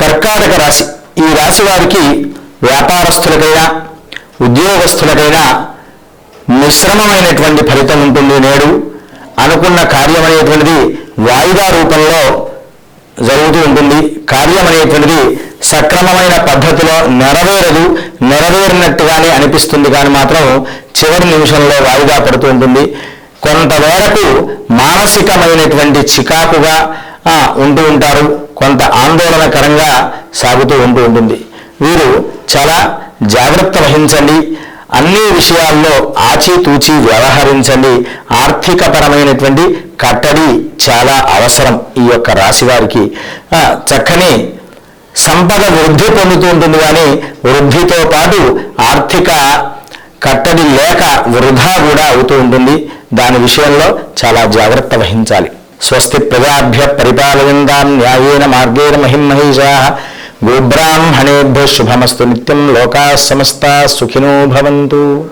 కర్కాటక రాశి. ఈ రాశి వారికి వ్యాపారస్తులకైనా ఉద్యోగస్తులకైనా మిశ్రమమైనటువంటి ఫలితం ఉంటుంది నేడు. అనుకున్న కార్యం అనేటువంటిది వాయిదా రూపంలో జరుగుతూ ఉంటుంది. కార్యం అనేటువంటిది సక్రమమైన పద్ధతిలో నెరవేరదు నెరవేరినట్టుగానే అనిపిస్తుంది కానీ మాత్రం చివరి నిమిషంలో వాయిదా పడుతూ ఉంటుంది. కొంతమేరకు మానసికమైనటువంటి చికాకుగా ఉంటూ ఉంటారు. కొంత ఆందోళనకరంగా సాగుతూ ఉంటూ ఉంటుంది. వీరు చాలా జాగ్రత్త వహించండి. అన్ని విషయాల్లో ఆచితూచి వ్యవహరించండి. ఆర్థికపరమైనటువంటి కట్టడి చాలా అవసరం ఈ యొక్క రాశి వారికి. చక్కని సంపద వృద్ధి పొందుతూ ఉంటుంది కానీ వృద్ధితో పాటు ఆర్థిక కట్టడి లేక వృధా కూడా అవుతూ ఉంటుంది. దాని విషయంలో చాలా జాగ్రత్త వహించాలి. స్వస్తి ప్రజాభ్య పరిపాలయందాం న్యాయేన మార్గేణ మహిమహీషా. గోబ్రాహ్మణేభ్య శుభమస్తు. నిత్యం లోకా సమస్త సుఖినో భవంతు.